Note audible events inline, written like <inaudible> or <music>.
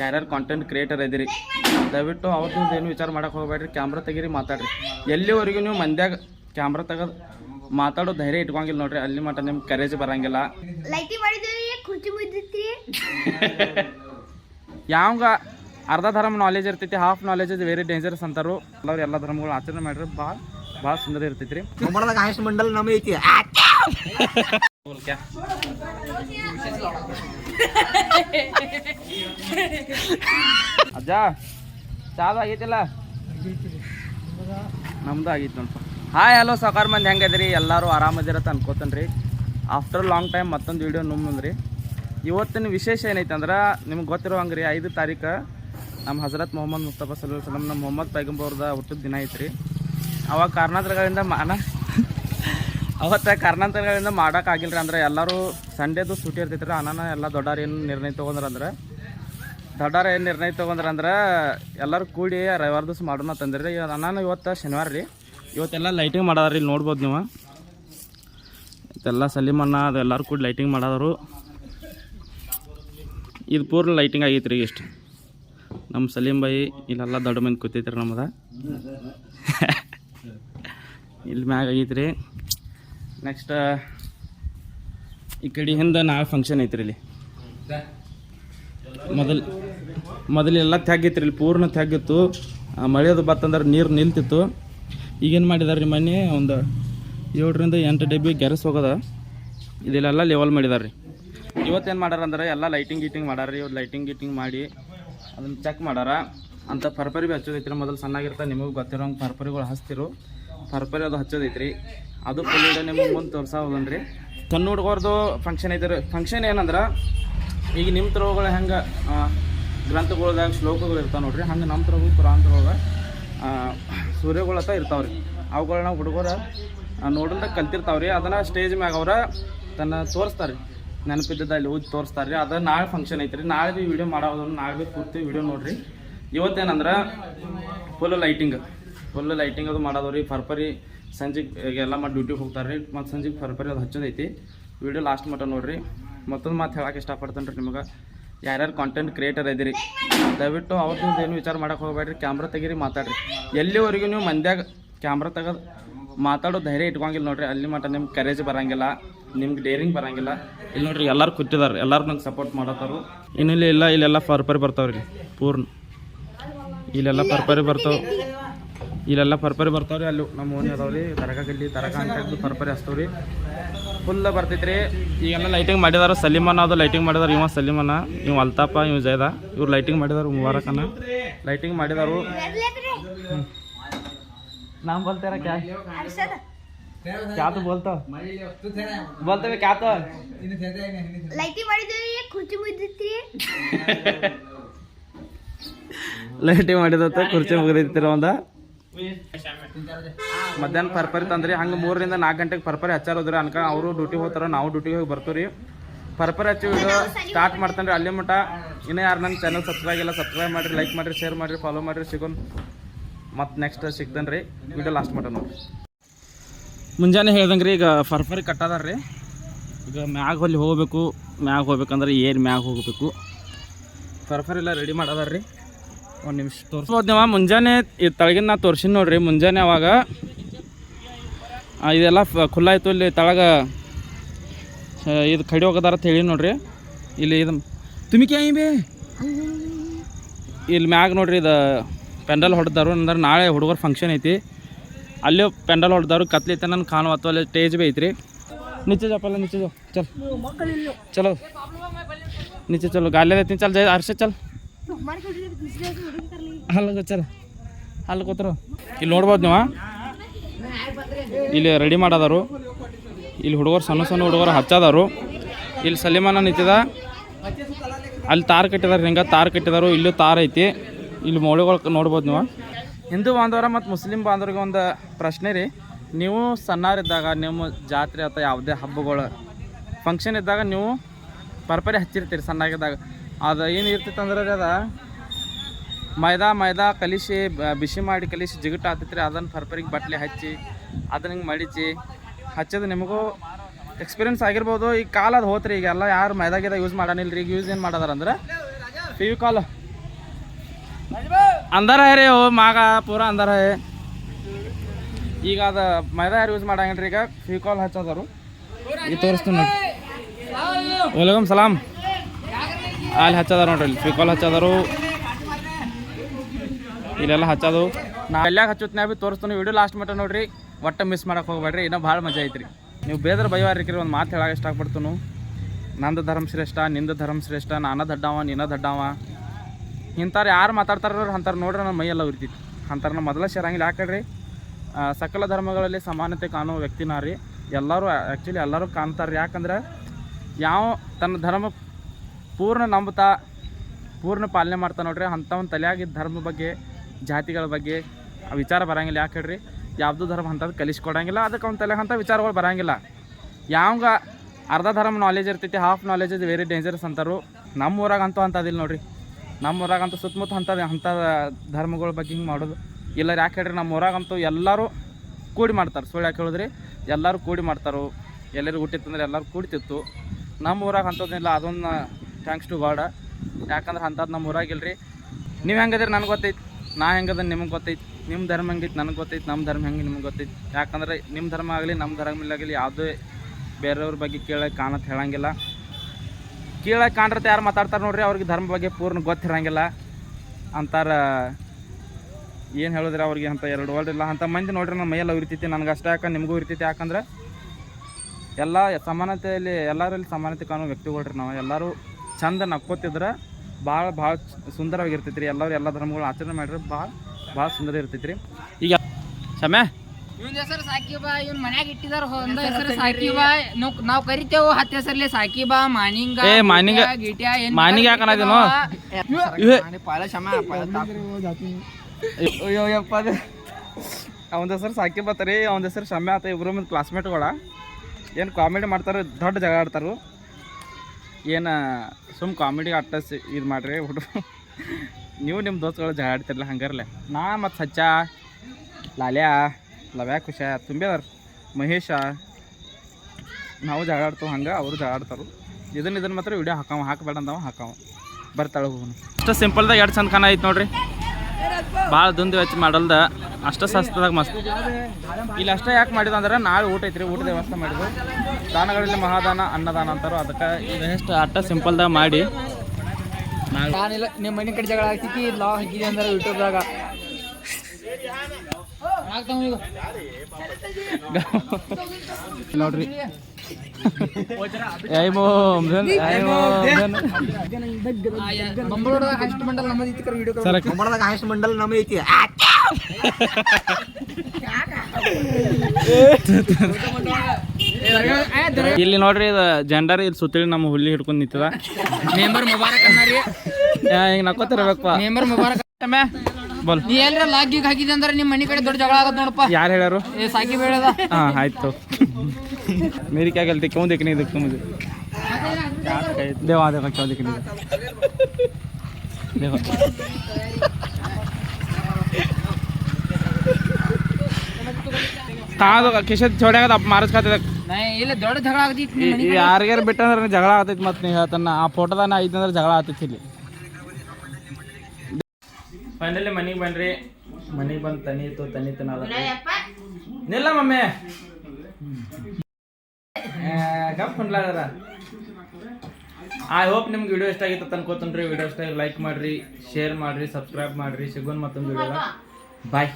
ಯಾರ್ಯಾರು content creator ಇದ್ದೀರಿ ದಯವಿಟ್ಟು ಅವ್ರದ್ದು ಏನು ವಿಚಾರ ಮಾಡಕ್ಕೆ ಹೋಗ್ಬೇಡ್ರಿ ಕ್ಯಾಮ್ರಾ ತೆಗೀರಿ ಮಾತಾಡ್ರಿ. ಎಲ್ಲಿವರೆಗೂ ನೀವು ಮಂದ್ಯಾಗ ಕ್ಯಾಮ್ರಾ ತೆಗೆದು ಮಾತಾಡೋ ಧೈರ್ಯ ಇಟ್ಕೊಂಗಿಲ್ಲ ನೋಡ್ರಿ ಅಲ್ಲಿ ಮಟ್ಟ ನಿಮ್ಗೆ ಕರೇಜ್ ಬರಂಗಿಲ್ಲ. <laughs> ಯಾವಾಗ ಅರ್ಧ ಧರ್ಮ ನಾಲೆಜ್ ಇರ್ತೈತಿ ಹಾಫ್ ನಾಲೆಜ್ ಇದು ವೆರಿ ಡೇಂಜರಸ್ ಅಂತಾರು. ಎಲ್ಲರೂ ಎಲ್ಲ ಧರ್ಮಗಳು ಆಚರಣೆ ಮಾಡ್ರಿ ಭಾಳ ಭಾಳ ಸುಂದರ ಇರ್ತೈತಿ ರೀ ಮಂಡಲ್ ನಮಗೆ ಐತಿ. <laughs> <laughs> ಅಜ್ಜ ಚಾದು ಆಗೈತಿಲ್ಲ ನಮ್ದು ಆಗೈತಿ ನೋಡಪ್ಪ ಹಾಯ್ ಹಲೋ ಸಾಕಾರ ಮಂದಿ ಹೆಂಗದ್ರಿ ಎಲ್ಲರೂ ಆರಾಮದಿರತ್ತ ಅನ್ಕೋತನ್ರಿ. ರೀ ಆಫ್ಟರ್ ಲಾಂಗ್ ಟೈಮ್ ಮತ್ತೊಂದು ವೀಡಿಯೋ ನುಮ್ಮಂದ್ರಿ ಇವತ್ತಿನ ವಿಶೇಷ ಏನೈತೆ ಅಂದ್ರೆ, ನಿಮ್ಗೆ ಗೊತ್ತಿರೋ ಹಂಗ್ರಿ ಐದು ತಾರೀಕು ನಮ್ಮ ಹಜರತ್ ಮೊಹಮ್ಮದ್ ಮುಸ್ತಫಾ ಸಲ್ಲಾ ಸಲಮ್ ನಮ್ಮ ಮೊಹಮ್ಮದ್ ಪೈಗಂಬರ್ದ ಹುಟ್ಟಿದ ದಿನ ಐತ್ರಿ. ಅವಾಗ ಕಾರಣಾಂತರಗಳಿಂದ ಮಾನ ಅವತ್ತ ಕಾರಣಾಂತರಗಳಿಂದ ಮಾಡೋಕ್ಕಾಗಿಲ್ಲ ರೀ ಅಂದ್ರೆ ಎಲ್ಲರೂ ಸಂಡೇದು ಸೂಟಿ ಇರ್ತೈತೆ ರೀ ಅನಾನ ಎಲ್ಲ ದೊಡ್ಡವ್ರು ಏನು ನಿರ್ಣಯ ತೊಗೊಂಡ್ರ ಅಂದ್ರೆ. ದೊಡ್ಡವ್ರು ಏನು ನಿರ್ಣಯ ತೊಗೊಂಡ್ರ ಅಂದ್ರೆ ಎಲ್ಲರೂ ಕೂಡಿ ರವಿವಾರ ದಿವಸ ಮಾಡೋಣ ತಂದ್ರಿ ಇವತ್ತ ಇವತ್ತು ಶನಿವಾರ ರೀ. ಇವತ್ತೆಲ್ಲ ಲೈಟಿಂಗ್ ಮಾಡೋದ್ರಿ ಇಲ್ಲಿ ನೋಡ್ಬೋದು ನೀವು. ಇದೆಲ್ಲ ಸಲೀಮಣ್ಣ ಅದು ಎಲ್ಲರೂ ಕೂಡಿ ಲೈಟಿಂಗ್ ಮಾಡೋದ್ರು. ಇದು ಪೂರ್ಣ ಲೈಟಿಂಗ್ ಆಗೈತೆ ರೀ ಇಷ್ಟು. ನಮ್ಮ ಸಲೀಂ ಬಾಯಿ, ಇಲ್ಲೆಲ್ಲ ದೊಡ್ಡ ಮಂದಿ ಕೂತೈತ್ರಿ ನಮ್ಮದ <laughs> ಇಲ್ಲಿ ಮ್ಯಾಗ ಆಗೈತ್ರಿ. ನೆಕ್ಸ್ಟ್ ಈ ಕಡೆ ಹಿಂದೆ ನಾಳೆ ಫಂಕ್ಷನ್ ಐತ್ರಿ ಇಲ್ಲಿ. ಮೊದಲು ಮೊದಲೆಲ್ಲ ತೆಗಿತ್ರಿ ಇಲ್ಲಿ, ಪೂರ್ಣ ತೆಗಿತ್ತು ಮಳೆದು ಬತ್ತಂದ್ರೆ ನೀರು ನಿಲ್ತಿತ್ತು. ಈಗೇನು ಮಾಡಿದಾರೆ ರೀ ಮನೆ ಒಂದು ಏಳರಿಂದ ಎಂಟು ಡಬ್ಬಿ ಗ್ಯಾರಸ್ ಹೋಗದ. ಇದೆಲ್ಲ ಲೆವೆಲ್ ಮಾಡಿದಾರೆ ರೀ ಇವತ್ತೇನು ಮಾಡ್ಯಾರ ಅಂದ್ರೆ ಎಲ್ಲ ಲೈಟಿಂಗ್ ಗೀಟಿಂಗ್ ಮಾಡ್ಯಾರ ರೀ ಇವತ್ತು ಲೈಟಿಂಗ್ ಗೀಟಿಂಗ್ ಮಾಡಿ ಅದನ್ನು ಚೆಕ್ ಮಾಡ್ಯಾರ ಅಂತ ಪರ್ಪರಿ ಭೀ ಹಚ್ಚೋದೈತ್ರಿ ಮೊದಲು ಸಣ್ಣಾಗಿರ್ತಾ ನಿಮಗೆ ಗೊತ್ತಿರೋಂಗೆ ಪರ್ಪರಿಗಳು ಹಚ್ತಿರು. ಪರ್ಪರಿ ಅದು ಹಚ್ಚೋದೈತ್ರಿ ಅದು ಫುಲ್ ನಿಮ್ಗೆ ಮುಂದೆ ತೋರ್ಸಾ ಹುಡುಗರ್ದು ಫಂಕ್ಷನ್ ಐತೆ ರೀ ಫಂಕ್ಷನ್ ಏನಂದ್ರೆ, ಈಗ ನಿಮ್ಮ ತ್ರೋಗಳು ಹೆಂಗೆ ಗ್ರಂಥಗಳ್ದಾಗ ಶ್ಲೋಕಗಳು ಇರ್ತಾವೆ ನೋಡ್ರಿ. ಹಂಗೆ ನಮ್ಮ ತ್ರೋಗು ಪುರಾಣದೊಳಗೆ ಸೂರ್ಯಗಳತ್ತ ಇರ್ತಾವೆ ರೀ ಅವುಗಳನ್ನ ಹುಡುಗರು ನೋಡಲ್ದಾಗ ಕಲ್ತಿರ್ತಾವೆ ರೀ ಅದನ್ನು ಸ್ಟೇಜ್ ಮ್ಯಾಗ ಅವ್ರ ತನ್ನ ತೋರಿಸ್ತಾರೆ ನೆನಪಿದ್ದದ ಅಲ್ಲಿ ಓದಿ ತೋರಿಸ್ತಾರೆ ರೀ ಅದು ನಾಳೆ ಫಂಕ್ಷನ್ ಐತ್ರಿ. ನಾಳೆ ಭೀ ವಿಡಿಯೋ ಮಾಡೋದನ್ನು ನಾಳೆ ಭೀ ಪೂರ್ತಿ ವೀಡಿಯೋ ನೋಡ್ರಿ. ಇವತ್ತೇನಂದ್ರೆ ಫುಲ್ ಲೈಟಿಂಗ್ ಫುಲ್ ಲೈಟಿಂಗ್ ಅದು ಮಾಡೋದು ರೀ ಫರ್ಫರಿ ಸಂಜೆಗೆ ಎಲ್ಲ ಮಾಡಿ ಡ್ಯೂಟಿಗೆ ಹೋಗ್ತಾರೆ ರೀ ಮತ್ತು ಸಂಜೆಗೆ ಫರ್ಫರಿ ಅದು ಹಚ್ಚೋದೈತಿ ವಿಡಿಯೋ ಲಾಸ್ಟ್ ಮಟ್ಟ ನೋಡಿರಿ. ಮತ್ತೊಂದು ಮಾತು ಹೇಳಕ್ಕೆ ಇಷ್ಟಪಡ್ತೇನೆ ರೀ ನಿಮಗೆ. ಯಾರ್ಯಾರು ಕಾಂಟೆಂಟ್ ಕ್ರಿಯೇಟರ್ ಇದ್ದೀರಿ ದಯವಿಟ್ಟು ಅವ್ರದ್ದು ಏನು ವಿಚಾರ ಮಾಡೋಕೆ ಹೋಗಬೇಡ್ರಿ. ಕ್ಯಾಮ್ರಾ ತೆಗೀರಿ, ಮಾತಾಡ್ರಿ. ಎಲ್ಲಿವರೆಗೂ ನೀವು ಮಂದ್ಯಾಗ ಕ್ಯಾಮ್ರಾ ತೆಗೆದು ಮಾತಾಡೋ ಧೈರ್ಯ ಇಟ್ಕೊಂಗಿಲ್ಲ ನೋಡ್ರಿ. ಅಲ್ಲಿ ಮಟ್ಟ ನಿಮ್ಗೆ ಕರೇಜ್ ಬರಂಗಿಲ್ಲ, ನಿಮ್ಗೆ ಡೇರಿಂಗ್ ಬರಂಗಿಲ್ಲ. ಇಲ್ಲಿ ನೋಡ್ರಿ, ಎಲ್ಲರೂ ಕೂತಿದಾರೆ. ಎಲ್ಲರೂ ನಂಗೆ ಸಪೋರ್ಟ್ ಮಾಡತ್ತಾರು. ಇನ್ನಿಲ್ಲ ಇಲ್ಲಿ ಇಲ್ಲ ಇಲ್ಲೆಲ್ಲ ಫರ್ಪರಿ ಬರ್ತಾವ್ರಿ. ಪೂರ್ಣ. ಇಲ್ಲೆಲ್ಲ ಫರ್ಪರಿ ಬರ್ತಾವೆ. ಇಲ್ಲೆಲ್ಲ ಪರ್ಪರಿ ಬರ್ತಾವ್ರಿ ಅಲ್ಲಿ ನಮ್ಮ ಓಣಿ ಅದಾವ್ರಿ ತರಕಾಗಲ್ಲಿ ತರಕ ಅಂತ ಪರ್ಪರಿ ಹಚ್ತಾವ್ರಿ ಫುಲ್ ಬರ್ತೈತ್ರಿ ಈಗೆಲ್ಲ ಲೈಟಿಂಗ್ ಮಾಡಿದಾರ ಸಲೀಮನ ಅದು ಲೈಟಿಂಗ್ ಮಾಡಿದಾರ ಇವ ಸಲೀಮನ ಇವ್ ಅಲ್ತಾಪ ಇವ್ ಜೈದ ಇವ್ರು ಲೈಟಿಂಗ್ ಮಾಡಿದಾರ ಮುಬಾರಕನ ಲೈಟಿಂಗ್ ಮಾಡಿದಾರು नाम बोलते रहा क्या क्या तो बोलता बोलते हुए क्या तो ಲೈಟಿ ಮಾಡಿದ್ರಿ ಕುರ್ಚಿ ಮುದ್ದಿತ್ರಿ ಲೈಟಿಂಗ್ ಮಾಡಿದತ್ತ ಕುರ್ಚಿ ಮುಗಿದಿರ್ತೀರ ಒಂದ ಮಧ್ಯಾಹ್ನ ಪರ್ಪರಿ ತಂದ್ರಿ. ಹಂಗೆ ಮೂರರಿಂದ ನಾಲ್ಕು ಗಂಟೆಗೆ ಪರ್ಪರಿ ಹಚ್ಚಾರೋದ್ರಿ. ಅನ್ಕ ಅವರು ಡ್ಯೂಟಿ ಹೋಗ್ತಾರ, ನಾವು ಡ್ಯೂಟಿಗೆ ಹೋಗಿ ಬರ್ತೀವ್ರಿ. ಪರ್ಪರಿ ಹಚ್ಚಿ ವಿಡಿಯೋ ಸ್ಟಾರ್ಟ್ ಮಾಡ್ತಾನೆ ಅಲ್ಲಿ ಮಟ್ಟ ಇನ್ನೂ ಯಾರು ನನ್ನ ಚಾನಲ್ ಸಬ್ಸ್ಕ್ರೈಬ್ ಇಲ್ಲ ಸಬ್ಸ್ಕ್ರೈಬ್ ಮಾಡಿರಿ ಲೈಕ್ ಮಾಡಿರಿ ಶೇರ್ ಮಾಡಿರಿ ಫಾಲೋ ಮಾಡಿರಿ, ಸಿಗೋನ್. ಮತ್ತು ನೆಕ್ಸ್ಟ್ ಸಿಗ್ತಾನೆ ರೀ ವಿಡಿಯೋ ಲಾಸ್ಟ್ ಮಾಡೋಣ ನೋಡ್ರಿ. ಮುಂಜಾನೆ ಹೇಳ್ದಂಗೆ ರೀ ಈಗ ಫರ್ಫರಿ ಕಟ್ಟದಾರ ರೀ ಈಗ ಮ್ಯಾಗ ಅಲ್ಲಿ ಹೋಗಬೇಕು. ಮ್ಯಾಗ ಹೋಗ್ಬೇಕಂದ್ರೆ ಏನು ಮ್ಯಾಗ ಹೋಗಬೇಕು. ಫರ್ಫರಿ ಎಲ್ಲ ರೆಡಿ ಮಾಡದಾರ ರೀ ಒಂದು ನಿಮಿಷ ತೋರಿಸ್ಬೋದು ನೀವು ಮುಂಜಾನೆ ತಳಗಿನ ನಾ ತೋರ್ಸಿನಿ ನೋಡ್ರಿ ಮುಂಜಾನೆ ಅವಾಗ ಇದೆಲ್ಲ ಖುಲ್ಲಾಯ್ತು ಇಲ್ಲಿ ತಳಗ ಇದು ಕಡಿ ಹೋಗದಾರ ಅಂತ ಹೇಳಿ ನೋಡ್ರಿ. ಇಲ್ಲಿ ಇದು ತುಮಿಕೆ ಬಿ? ಇಲ್ಲಿ ಮ್ಯಾಗ ನೋಡ್ರಿ ಇದು ಪೆಂಡಲ್ ಹೊಡೆದಾರು ಅಂದ್ರೆ ನಾಳೆ ಹುಡುಗರ ಫಂಕ್ಷನ್ ಐತಿ. ಅಲ್ಲಿ ಪೆಂಡಲ್ ಹೊಡೆದಾರು ಕತ್ಲೈತೆ ನನ್ನ ಕಾಣುವತ್ತು ಅಲ್ಲಿ ಸ್ಟೇಜ್ ಬಿ ಐತ್ರಿ. ನಿಚ್ಚ ಜಪ್ಪಲ್ಲ ನಿಚ್ಚ ಚಲ್. ಚಲೋ. ನಿಚ್ಚ ಚಲೋ ಗಾಲ್ಯದೈತಿ ಚಲ್ ಜೈ ಅರ್ಶ ಚಲ್. ಅಲ್ಲಿ ಅಲ್ಲಿ ಕೂತರು. ಇಲ್ಲಿ ನೋಡ್ಬೋದು ನೀವು. ಇಲ್ಲಿ ರೆಡಿ ಮಾಡದಾರು ಇಲ್ಲಿ ಹುಡುಗರು ಸಣ್ಣ ಸಣ್ಣ ಹುಡುಗರು ಹಚ್ಚದಾರು ಇಲ್ಲಿ ಸಲೀಮಾನ ನಿಂತಿದ. ಅಲ್ಲಿ ತಾರ್ ಕಟ್ಟಿದಾರೆ, ಹಿಂಗೆ ತಾರ್ ಕಟ್ಟಿದಾರು ಇಲ್ಲೂ ತಾರ್ ಐತಿ. ಇಲ್ಲಿ ಮೌಳಿಗಳು ನೋಡ್ಬೋದು ನೀವು. ಹಿಂದೂ ಬಾಂಧವರ ಮತ್ತು ಮುಸ್ಲಿಂ ಬಾಂಧವರಿಗೆ ಒಂದು ಪ್ರಶ್ನೆ ರೀ. ನೀವು ಸಣ್ಣರಿದ್ದಾಗ ನಿಮ್ಮ ಜಾತ್ರೆ ಅಥವಾ ಯಾವುದೇ ಹಬ್ಬಗಳು ಫಂಕ್ಷನ್ ಇದ್ದಾಗ ನೀವು ಪರ್ಪರಿ ಹಚ್ಚಿರ್ತೀರಿ ಸಣ್ಣಾಗಿದ್ದಾಗ. ಅದು ಏನು ಇರ್ತಿತ್ತು ಅಂದ್ರೆ ರೀ ಅದ? ಮೈದಾ ಮೈದಾ ಕಲಿಸಿ ಬಿಸಿ ಮಾಡಿ ಕಲಿಸಿ ಜಿಗಟ್ ರೀ ಅದನ್ನು ಪರ್ಪರಿಗೆ ಬಟ್ಲೆ ಹಚ್ಚಿ ಅದನ್ನ ಹಿಂಗೆ ಮಡಿಚಿ ಹಚ್ಚೋದು ನಿಮಗೂ ಎಕ್ಸ್ಪೀರಿಯನ್ಸ್ ಆಗಿರ್ಬೋದು. ಈಗ ಕಾಲ ಅದು ಹೋತ್ರಿ ಈಗೆಲ್ಲ ಯಾರು ಮೈದಾ ಗಿದ ಯೂಸ್ ಮಾಡಾನಿಲ್ಲ ರೀ ಈಗ ಯೂಸ್ ಏನು ಮಾಡದಾರ ಅಂದ್ರೆ ಫಿವಿಕಾಲ್ ಅಂದಾರ ರೀ ಓ ಮಾಗ ಪೂರ ಅಂದಾರ ಈಗ ಅದು ಮೈದಾ ಯಾರು ಯೂಸ್ ಮಾಡಂಗಿಲ್ಲ ರೀ ಈಗ ಫಿಕಾಲ್ ಹಚ್ಚೋದಾರು ಈಗ ತೋರಿಸ್ತೀನಿ ನೋಡಿ. ಸಲಾಮ್ ಅಲ್ಲಿ ಹಚ್ಚದಾರ ನೋಡ್ರಿ ಇಲ್ಲಿ ಫಿಕಾಲ್ ಹಚ್ಚದಾರು, ಇಲ್ಲೆಲ್ಲ ಹಚ್ಚದು. ನಾ ಎಲ್ಲ ಹಚ್ಚುತ್ತೆ ಭೀ ತೋರಿಸ್ತೀನಿ ವಿಡಿಯೋ ಲಾಸ್ಟ್ ಮಟ್ಟ ನೋಡ್ರಿ, ಒಟ್ಟು ಮಿಸ್ ಮಾಡಕ್ಕೆ ಹೋಗ್ಬೇಡ್ರಿ, ಇನ್ನೂ ಭಾಳ ಮಜಾ ಐತ್ರಿ. ನೀವು ಬೇದ್ರ ಬೈವಾರಿಕ್ರಿ ಒಂದು ಮಾತು ಹೇಳಕ್ಕೆ ಇಷ್ಟಪಡ್ತೀನಿ. ನಂದು ಧರ್ಮ ಶ್ರೇಷ್ಠ, ನಿಂದು ಧರ್ಮ ಶ್ರೇಷ್ಠ, ನಾನ ದಡ್ಡವ ನಿನ್ನ ದಡ್ಡವ. ಇಂಥವ್ರು ಯಾರು ಮಾತಾಡ್ತಾರ ಅಂತಾರೆ ನೋಡ್ರಿ ನನ್ನ ಮೈಯೆಲ್ಲ ಉರಿತೈತಿ. ಅಂಥವ್ರನ್ನ ಮೊದಲ ಸೇರಂಗಿಲ್ಲ ಯಾಕಡ್ರಿ ಸಕಲ ಧರ್ಮಗಳಲ್ಲಿ ಸಮಾನತೆ ಕಾಣುವ ವ್ಯಕ್ತಿನ ರೀ. ಎಲ್ಲರೂ ಆ್ಯಕ್ಚುಲಿ ಎಲ್ಲರೂ ಕಾಣ್ತಾರೆ ಯಾಕಂದ್ರೆ, ಯಾವ ತನ್ನ ಧರ್ಮ ಪೂರ್ಣ ನಂಬ್ತಾ ಪೂರ್ಣ ಪಾಲನೆ ಮಾಡ್ತಾ ನೋಡ್ರಿ, ಅಂಥವ್ನ ತಲೆಯಾಗಿದ್ದ ಧರ್ಮ ಬಗ್ಗೆ, ಜಾತಿಗಳ ಬಗ್ಗೆ ವಿಚಾರ ಬರಂಗಿಲ್ಲ. ಯಾಕೆ ಹೇಳ್ರಿ? ಯಾವುದು ಧರ್ಮ ಅಂಥದ್ದು ಕಲಿಸ್ಕೊಡಂಗಿಲ್ಲ. ಅದಕ್ಕೆ ಅವ್ನ ತಲೆಗೆ ಅಂಥ ವಿಚಾರಗಳು ಬರಂಗಿಲ್ಲ. ಯಾವಂಗ ಅರ್ಧ ಧರ್ಮ ನಾಲೆಜ್ ಇರ್ತೈತಿ ಹಾಫ್ ನಾಲೆಜ್ ಇದು ವೆರಿ ಡೇಂಜರಸ್ ಅಂತಾರು. ನಮ್ಮ ಊರಾಗಂತೂ ಅಂಥದ್ದಿಲ್ಲ ನೋಡ್ರಿ. ನಮ್ಮ ಊರಾಗಂತೂ ಸುತ್ತಮುತ್ತ ಅಂಥದ್ದು ಅಂಥ ಧರ್ಮಗಳ ಬಗ್ಗೆ ಹಿಂಗೆ ಮಾಡೋದು ಇಲ್ಲ. ಯಾಕೆ ಹೇಳ್ರಿ? ನಮ್ಮ ಊರಾಗಂತೂ ಎಲ್ಲರೂ ಕೂಡಿ ಮಾಡ್ತಾರೆ. ಸುಳ್ಳು ಯಾಕೆ ಹೇಳಿದ್ರಿ? ಎಲ್ಲರೂ ಕೂಡಿ ಮಾಡ್ತಾರೋ. ಎಲ್ಲರೂ ಹುಟ್ಟಿತ್ತಂದ್ರೆ ಎಲ್ಲರೂ ಕೂಡ್ತಿತ್ತು ನಮ್ಮ ಊರಾಗ ಅಂಥದ್ದಿಲ್ಲ. ಅದೊಂದು ಥ್ಯಾಂಕ್ಸ್ ಟು ಗಾಡ ಯಾಕಂದ್ರೆ ಅಂಥದ್ದು ನಮ್ಮ ಊರಾಗಿಲ್ರಿ. ನೀವು ಹೆಂಗದ್ರಿ ನನಗೆ ಗೊತ್ತೈತಿ, ನಾ ಹೆಂಗದ ನಿಮ್ಗೆ ಗೊತ್ತೈತಿ ನಿಮ್ಮ ಧರ್ಮ ಹೆಂಗೈತಿ ನನಗೆ ಗೊತ್ತೈತಿ ನಮ್ಮ ಧರ್ಮ ಹೆಂಗೆ ನಿಮ್ಗೆ ಗೊತ್ತೈತಿ. ಯಾಕಂದ್ರೆ ನಿಮ್ಮ ಧರ್ಮ ಆಗಲಿ ನಮ್ಮ ಧರ್ಮ ಆಗಲಿ ಯಾವುದೇ ಬೇರೆಯವ್ರ ಬಗ್ಗೆ ಕೇಳಕ್ಕೆ ಕಾಣತ್ ಹೇಳಂಗಿಲ್ಲ. ಕೇಳಕ್ಕೆ ಕಾಣ್ರತೆ ಯಾರು ಮಾತಾಡ್ತಾರೆ ನೋಡ್ರಿ, ಅವ್ರಿಗೆ ಧರ್ಮ ಬಗ್ಗೆ ಪೂರ್ಣ ಗೊತ್ತಿರಂಗಿಲ್ಲ ಅಂತಾರೆ ಏನು ಹೇಳಿದ್ರೆ ಅವ್ರಿಗೆ ಅಂತ ಎರಡು ವರ್ಡ್ ಇಲ್ಲ. ಅಂತ ಮಂದಿ ನೋಡ್ರಿ ನಮ್ಮ ಮೈಯೆಲ್ಲ ಉರಿತೈತಿ, ನನಗೆ ಅಷ್ಟೇ ಯಾಕೆ ನಿಮಗೂ ಇರ್ತೈತಿ ಯಾಕಂದ್ರೆ ಎಲ್ಲ ಸಮಾನತೆಯಲ್ಲಿ, ಎಲ್ಲರಲ್ಲಿ ಸಮಾನತೆ ಕಾಣುವ ವ್ಯಕ್ತಿಗಳ್ರಿ ನಾವು. ಎಲ್ಲರೂ ಚಂದ ನಕ್ಕೋತಿದ್ರೆ ಭಾಳ ಭಾಳ ಸುಂದರವಾಗಿರ್ತೈತಿ ರೀ ಎಲ್ಲರೂ ಎಲ್ಲ ಧರ್ಮಗಳು ಆಚರಣೆ ಮಾಡಿದ್ರೆ ಭಾಳ ಭಾಳ ಸುಂದರ ಇರ್ತೈತಿ ರೀ ಈಗ ಸಮಯ? ಇವನ್ ಹೆಸರು ಸಾಕಿಬಾ ಇವನ್ ಮನ್ಯಾಗ ಇಟ್ಟಿದಾರ ಒಂದ ಹೆಸರು ಸಾಕಿಬಾ ನಾವ್ ನಾವ್ ಕರಿತೇವು ಹತ್ತು ಹೆಸರ್ಲೆ ಸಾಕಿಬಾ ಮಾನಿಂಗ ಏ, ಮಾನಿಂಗ- ಗಿಟ್ಯಾ ಏನ್ ಮಾನಿಂಗ ಯಾಕ್ ಅನ್ನೋದೇನೋ? ಇವೆ ಅಯ್ಯೋ ಯಪ್ಪ ಅದು. ಅವನ ಹೆಸರು ಸಾಕಿ ರೀ ಅವನ ಹೆಸರು ಶಮ್ಯ ಆತ. ಇಬ್ರು ಮಂದಿ ಕ್ಲಾಸ್ಮೇಟ್ಗಳ ಏನು ಕಾಮಿಡಿ ಮಾಡ್ತಾರೆ ದೊಡ್ಡ ಜಗಳ ಆಡ್ತಾರು. ಏನು ಸುಮ್ ಕಾಮಿಡಿ ಅಟ್ಟ ಇದು ಮಾಡಿರಿ, ಹುಡುಗ. ನೀವು ನಿಮ್ಮ ದೋಸ್ತಗಳು ಜಗಳ ಆಡ್ತಿರಲ್ಲ ಹಂಗಾರಲ್ಲ ನಾ ಮತ್ತು ಸಚ್ಚ, ಲಾಲ್ಯಾ, ಲವ್ಯಾ ಖುಷ ತುಂಬ್ಯದಾರ ಮಹೇಶ, ನಾವು ಜಾಡಾಡ್ತೇವೆ ಹಂಗೆ ಅವರು ಜಾಡಾಡ್ತಾರೆ ಇದನ್ನ ಇದನ್ನ ಮಾತ್ರ ವಿಡಿಯೋ ಹಾಕಾವ, ಹಾಕಬೇಡ ಅಂದವ, ಹಾಕಾವ. ಬರ್ತಾಳೆ ಹೋಗೋಣ ಅಷ್ಟು ಸಿಂಪಲ್ದಾಗ ಎರಡು ಚಂದ ಕಾಣ ಐತೆ ನೋಡ್ರಿ. ಭಾಳ ದುಂದು ವೆಚ್ಚ ಮಾಡಲ್ದ. ಅಷ್ಟು ಸಸ್ತದಾಗ ಮಸ್ತ್. ಇಲ್ಲಿ, ಅಷ್ಟೇ ಯಾಕೆ ಮಾಡಿದ ಅಂದ್ರೆ ನಾಳೆ ಊಟ ಐತ್ರಿ, ಊಟದ ವ್ಯವಸ್ಥೆ ಮಾಡಿದ್ವಿ ದಾನಗಳಲ್ಲಿ ಮಹಾದಾನ ಅನ್ನದಾನ ಅಂತಾರೋ ಅದಕ್ಕೆ ಎಷ್ಟು ಅಟ್ಟ ಸಿಂಪಲ್ದಾಗ ಮಾಡಿ. ನಾನಿಲ್ಲ ನಿಮ್ಮ ಮನೆ ಕಡೆ ಜಗಳ ಆಗ್ತೈತಿ ಲಾ ಹಾಕಿದೆ ಅಂದ್ರೆ ಯೂಟ್ಯೂಬ್ದಾಗ. ನೋಡ್ರಿ. ಐಮೋ ಐಮೋ ಮಂಗಳೂರದಾಗ ಹೈಸ್ಟ್ ಮಂಡಲ್ ನಮ್ಮದು ಇತ್ತು ವಿಡಿಯೋ ಸರ ಕನ್ನಡದಾಗ ಹಾಸ್ಟ್ ಮಂಡಲ್ ನಮ್ಮ ಐತಿ. <laughs> ಇಲ್ಲಿ ನೋಡ್ರಿ ಇದು ಜೆಂಡರ್ ಇಲ್ಲಿ ಸುತ್ತಲಿ ನಮ್ಮ ಹುಲ್ಲಿ ಹಿಡ್ಕೊಂಡು ನಿಂತದ ಮೆಂಬರ್ ಮುಬಾರಕ್ ಅನ್ನರಿ ಹಿಂಗೆ ನಕ್ಕೋತಿರ್ಬೇಕು ಮೆಂಬರ್ ಮುಬಾರಕ್ ಬೋಲ್ ನೀ ಎಲ್ರ ಲಾಗ್ ಗೀಗ್ ಹಾಕಿದೆ ಅಂದ್ರೆ ನಿಮ್ಮ ಮನೆ ಕಡೆ ದೊಡ್ಡ ಜಗಳ ಆಗತ್ ನೋಡಪ್ಪ ಯಾರು ಹೇಳ್ಯಾರು ಏ ಸಾಕಿ ಬೇಡದ हाँ ಆಯ್ತು मेरी क्या गलती क्यों देखने देखते मुझे देवा देखो क्यों देखने देखो कहाँ तो ಕಿಶನ್ छोड़ेगा तो ಮಾರಸ್ खाते ನಾ ಇಲ್ಲ ದೊಡ್ಡ ಜಗಳ ಆಗತೈತಿ ಯಾರಿಗಾರ ಬಿಟ್ಟಂದ್ರೆ ಜಗಳ ಆಗ್ತೈತಿ ಮತ್ತೆ ನೀವು ಹೇಳ್ತಾನ ಆ ಫೋಟೋದಾನ ಐತಂದ್ರೆ ಜಗಳ ಆಗ್ತೈತಿ ಇಲ್ಲಿ. ಫೈನಲಿ ಮನೆಗೆ ಬನ್ರಿ. ಮನೆಗೆ ಬಂದು ತನಿತು ತನೀತು ನಾದ ನಿಲ್ಲ ಮಮ್ಮಿ. ಗಪ್ ಕುಂಡ್ಲಾಗದ ಐ ಹೋಪ್ ನಿಮ್ಗೆ ವಿಡಿಯೋ ಇಷ್ಟ ಆಗಿತ್ತು ಅನ್ಕೋತನ್ರಿ ವಿಡಿಯೋ ಇಷ್ಟ ಲೈಕ್ ಮಾಡ್ರಿ ಶೇರ್ ಮಾಡ್ರಿ ಸಬ್ಸ್ಕ್ರೈಬ್ ಮಾಡ್ರಿ. ಸಿಗೋನ್ ಮತ್ತೊಂದು ವಿಡಿಯೋ ಬಾಯ್